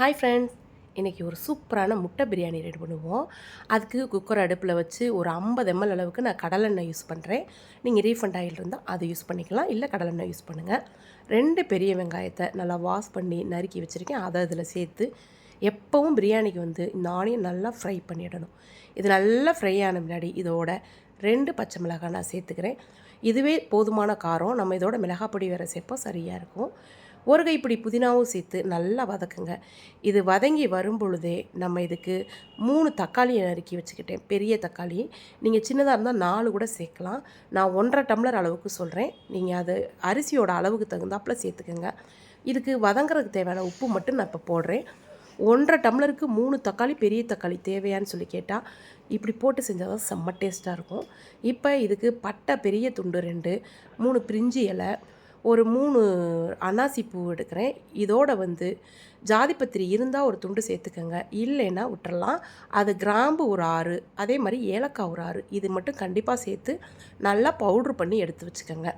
Hi friends இன்றைக்கி ஒரு சூப்பரான முட்டை பிரியாணி ரெடி பண்ணுவோம். அதுக்கு குக்கர் அடுப்பில் வச்சு ஒரு ஐம்பது எம்எல் அளவுக்கு நான் கடலெண்ணெய் யூஸ் பண்ணுறேன் நீங்கள் ரீஃபண்ட் ஆயில் இருந்தால் அதை யூஸ் பண்ணிக்கலாம். இல்லை கடலெண்ணெய் யூஸ் பண்ணுங்கள் ரெண்டு பெரிய வெங்காயத்தை நல்லா வாஷ் பண்ணி நறுக்கி வச்சுருக்கேன். அதை அதில் சேர்த்து எப்போவும் பிரியாணிக்கு வந்து இந்த ஆனியன் நல்லா ஃப்ரை பண்ணிடணும். இது நல்லா ஃப்ரை ஆன முன்னாடி இதோட ரெண்டு பச்சை மிளகாய் நான் சேர்த்துக்கிறேன். இதுவே போதுமான காரம். நம்ம இதோட மிளகாப்பொடி வேறு சேர்ப்போம். சரியாக இருக்கும். ஒரு கைப்பிடி புதினாவும் சேர்த்து நல்லா வதக்குங்க. இது வதங்கி வரும் பொழுதே நம்ம இதுக்கு மூணு தக்காளியை நறுக்கி வச்சுக்கிட்டேன். பெரிய தக்காளி. நீங்கள் சின்னதாக இருந்தால் நாலு கூட சேர்க்கலாம். நான் ஒன்றரை டம்ளர் அளவுக்கு சொல்கிறேன் நீங்கள் அது அரிசியோட அளவுக்கு தகுந்தாப்பில் சேர்த்துக்கோங்க. இதுக்கு வதங்குறதுக்கு தேவையான உப்பு மட்டும் நான் இப்போ போடுறேன். ஒன்றரை டம்ளருக்கு மூணு தக்காளி பெரிய தக்காளி தேவையான்னு சொல்லி கேட்டால் இப்படி போட்டு செஞ்சால் தான் செம்ம டேஸ்ட்டாக இருக்கும். இப்போ இதுக்கு பட்டை பெரிய துண்டு ரெண்டு மூணு பிரிஞ்சி இலை ஒரு மூணு அன்னாசி பூ எடுக்கிறேன். இதோட வந்து ஜாதிப்பத்திரி இருந்தால் ஒரு துண்டு சேர்த்துக்கோங்க. இல்லைன்னா விட்டுறலாம். அது கிராம்பு ஒரு ஆறு அதே மாதிரி ஏலக்காய் ஒரு ஆறு. இது மட்டும் கண்டிப்பாக சேர்த்து நல்லா பவுட்ரு பண்ணி எடுத்து வச்சுக்கோங்க.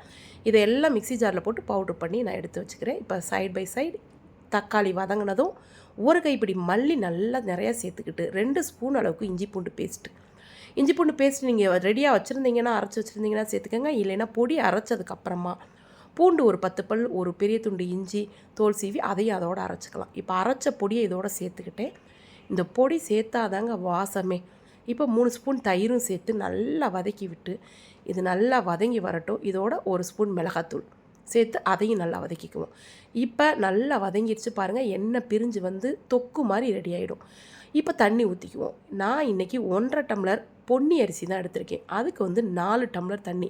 இதெல்லாம் மிக்சி ஜாரில் போட்டு பவுட்ரு பண்ணி நான் எடுத்து வச்சுக்கிறேன். இப்போ சைட் பை சைடு தக்காளி வதங்கினதும் ஒரு கைப்பிடி மல்லி நல்லா நிறையா சேர்த்துக்கிட்டு ரெண்டு ஸ்பூன் அளவுக்கு இஞ்சி பூண்டு பேஸ்ட்டு. இஞ்சி பூண்டு பேஸ்ட் நீங்கள் ரெடியாக வச்சுருந்தீங்கன்னா அரைச்சி வச்சுருந்தீங்கன்னா சேர்த்துக்கோங்க. இல்லைன்னா பொடி அரைச்சதுக்கப்புறமா பூண்டு ஒரு பத்து பல் ஒரு பெரிய துண்டு இஞ்சி தோல் சீவி அதையும் அதோடு அரைச்சிக்கலாம். இப்போ அரைச்ச பொடியை இதோட சேர்த்துக்கிட்டேன். இந்த பொடி சேர்த்தாதாங்க வாசமே. இப்போ மூணு ஸ்பூன் தயிரும் சேர்த்து நல்லா வதக்கி விட்டு இது நல்லா வதங்கி வரட்டும். இதோட ஒரு ஸ்பூன் மிளகாத்தூள் சேர்த்து அதையும் நல்லா வதக்கிக்குவோம். இப்போ நல்லா வதங்கிடுச்சு பாருங்கள் எண்ணெய் பிரிஞ்சு வந்து தொக்கு மாதிரி ரெடி ஆகிடும் இப்போ தண்ணி ஊற்றிக்குவோம் நான் இன்றைக்கி ஒன்றரை டம்ளர் பொன்னி அரிசி தான் எடுத்திருக்கேன். அதுக்கு வந்து நாலு டம்ளர் தண்ணி.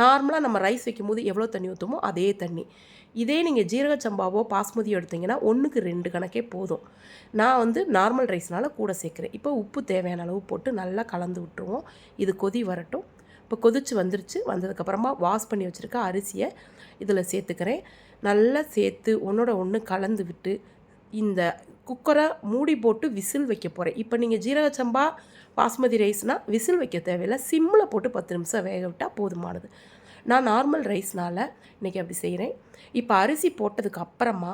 நார்மலாக நம்ம ரைஸ் வைக்கும் போது எவ்வளோ தண்ணி ஊற்றுமோ அதே தண்ணி. இதே நீங்கள் ஜீரக சம்பாவோ பாஸ்மதியோ எடுத்திங்கன்னா ஒன்றுக்கு ரெண்டு கணக்கே போதும். நான் வந்து நார்மல் ரைஸ்னால் கூட சேர்க்குறேன். இப்போ உப்பு தேவையான அளவு போட்டு நல்லா கலந்து விட்டுருவோம். இது கொதி வரட்டும். இப்போ கொதிச்சு வந்துருச்சு. வந்ததுக்கப்புறமா வாஷ் பண்ணி வச்சுருக்க அரிசியை இதில் சேர்த்துக்கிறேன். நல்லா சேர்த்து ஒன்றோட ஒன்று கலந்து விட்டு இந்த குக்கரை மூடி போட்டு விசில் வைக்க போகிறேன் இப்போ நீங்கள் ஜீரக சம்பா பாஸ்மதி ரைஸ்னால் விசில் வைக்க தேவையில்லை. சிம்மில் போட்டு பத்து நிமிஷம் வேக விட்டால் போதுமானது. நான் நார்மல் ரைஸ்னால் இன்றைக்கி அப்படி செய்கிறேன் இப்போ அரிசி போட்டதுக்கு அப்புறமா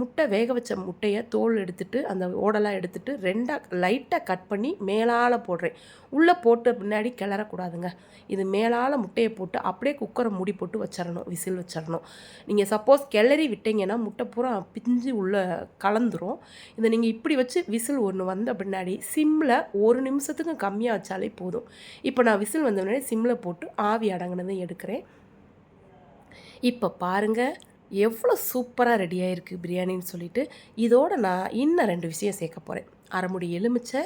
முட்டை வேக வச்ச முட்டையை தோல் எடுத்துட்டு அந்த ஓடெல்லாம் எடுத்துட்டு ரெண்டாக லைட்டாக கட் பண்ணி மேலால் போடுறேன். உள்ளே போட்ட பின்னாடி கிளறக்கூடாதுங்க. இது மேலால் முட்டையை போட்டு அப்படியே குக்கரை மூடி போட்டு வச்சிடணும் விசில் வச்சிடணும். நீங்கள் சப்போஸ் கிளறி விட்டீங்கன்னா முட்டை பூரா பிஞ்சு உள்ளே கலந்துரும். இதை நீங்கள் இப்படி வச்சு விசில் ஒன்று வந்த பின்னாடி சிம்மில் ஒரு நிமிஷத்துக்கு கம்மியாக வச்சாலே போதும். இப்போ நான் விசில் வந்த பின்னாடி சிம்மில் போட்டு ஆவி அடங்கினதும் எடுக்கிறேன். இப்போ பாருங்கள் எவ்வளோ சூப்பராக ரெடி ஆகிருக்கு பிரியாணின்னு சொல்லிட்டு இதோடு நான் இன்னும் ரெண்டு விஷயம் சேர்க்க போகிறேன் அரைமுடி எலுமிச்சை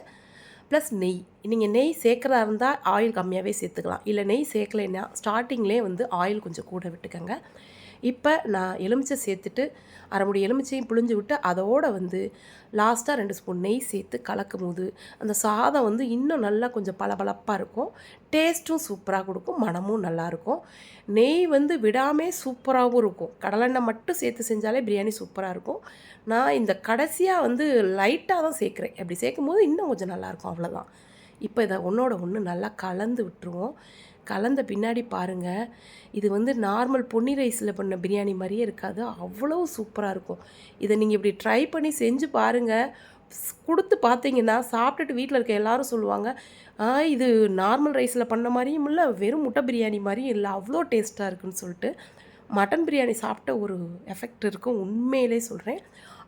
ப்ளஸ் நெய். நீங்கள் நெய் சேர்க்குறதா இருந்தால் ஆயில் கம்மியாகவே சேர்த்துக்கலாம். இல்லை நெய் சேர்க்கலைன்னா ஸ்டார்டிங்லேயே வந்து ஆயில் கொஞ்சம் கூட விட்டுக்கோங்க. இப்போ நான் எலுமிச்சை சேர்த்துட்டு அரைமுடி எலுமிச்சையும் புழிஞ்சு விட்டு அதோடு வந்து லாஸ்ட்டாக ரெண்டு ஸ்பூன் நெய் சேர்த்து கலக்கும் போது அந்த சாதம் வந்து இன்னும் நல்லா கொஞ்சம் பளபளப்பாக இருக்கும். டேஸ்ட்டும் சூப்பராக கொடுக்கும் மனமும் நல்லாயிருக்கும் நெய் வந்து விடாமல் சூப்பராகவும் இருக்கும். கடலெண்ணெய் மட்டும் சேர்த்து செஞ்சாலே பிரியாணி சூப்பராக இருக்கும். நான் இந்த கடைசியாக வந்து லைட்டாக தான் சேர்க்குறேன். அப்படி சேர்க்கும் போது இன்னும் கொஞ்சம் நல்லாயிருக்கும் அவ்வளோதான் இப்போ இதை ஒன்றோட ஒன்று நல்லா கலந்து விட்டுருவோம். கலந்த பின்னாடி பாருங்கள் இது வந்து நார்மல் பொன்னி ரைஸில் பண்ண பிரியாணி மாதிரியே இருக்காது. அவ்வளோ சூப்பராக இருக்கும். இதை நீங்கள் இப்படி ட்ரை பண்ணி செஞ்சு பாருங்கள் கொடுத்து பார்த்தீங்கன்னா சாப்பிட்டுட்டு வீட்டில் இருக்க எல்லாரும் சொல்லுவாங்க இது நார்மல் ரைஸில் பண்ண மாதிரியும் இல்லை வெறும் முட்டை பிரியாணி மாதிரியும் இல்லை அவ்வளோ டேஸ்ட்டாக இருக்குன்னு சொல்லிட்டு மட்டன் பிரியாணி சாப்பிட்ட ஒரு எஃபெக்ட் இருக்கும். உண்மையிலே சொல்கிறேன்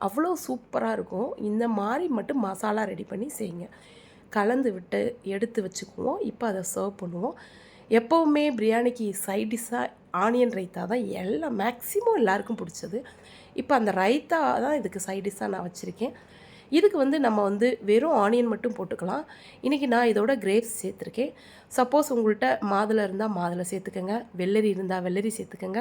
அவ்வளோ சூப்பராக இருக்கும். இந்த மாதிரி மட்டும் மசாலா ரெடி பண்ணி செய்யுங்க. கலந்து விட்டு எடுத்து வச்சுக்குவோம். இப்போ அதை சர்வ் பண்ணுவோம். எப்போவுமே பிரியாணிக்கு சைட் டிஷ்ஷாக ஆனியன் ரைத்தா தான் எல்லாம் மேக்ஸிமம் எல்லாருக்கும் பிடிச்சது. இப்போ அந்த ரைத்தா தான் இதுக்கு சைட் டிஷ்ஷாக நான் வச்சுருக்கேன். இதுக்கு வந்து நம்ம வந்து வெறும் ஆனியன் மட்டும் போட்டுக்கலாம். இன்றைக்கி நான் இதோட கிரேப்ஸ் சேர்த்துருக்கேன். சப்போஸ் உங்கள்கிட்ட மாதுளை இருந்தால் மாதுளை சேர்த்துக்கோங்க. வெள்ளரி இருந்தால் வெள்ளரி சேர்த்துக்கோங்க.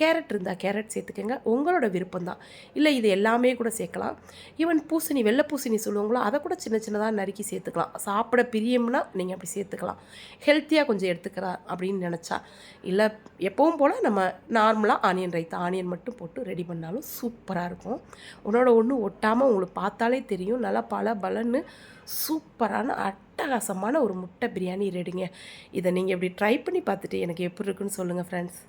கேரட் இருந்தால் கேரட் சேர்த்துக்கோங்க. உங்களோட விருப்பம் தான் இல்லை இது எல்லாமே கூட சேர்க்கலாம். ஈவன் பூசணி வெள்ளை பூசணி சொல்லுவாங்களோ அதை கூட சின்ன சின்னதாக நறுக்கி சேர்த்துக்கலாம். சாப்பிட பிரியம்னா நீங்கள் அப்படி சேர்த்துக்கலாம். ஹெல்த்தியாக கொஞ்சம் எடுத்துக்கிறா அப்படின்னு நினச்சா. இல்லை எப்பவும் போல் நம்ம நார்மலாக ஆனியன் ரைத்தா ஆனியன் மட்டும் போட்டு ரெடி பண்ணாலும் சூப்பராக இருக்கும். உன்னோட ஒன்று ஒட்டாமல் உங்களுக்கு பார்த்தாலே தெரியும். நல்லா பல பலன்னு சூப்பரான அட்டகாசமான ஒரு முட்டை பிரியாணி ரெடிங்க இதை நீங்கள் இப்படி ட்ரை பண்ணி பார்த்துட்டு எனக்கு எப்படி இருக்குன்னு சொல்லுங்கள் ஃப்ரெண்ட்ஸ்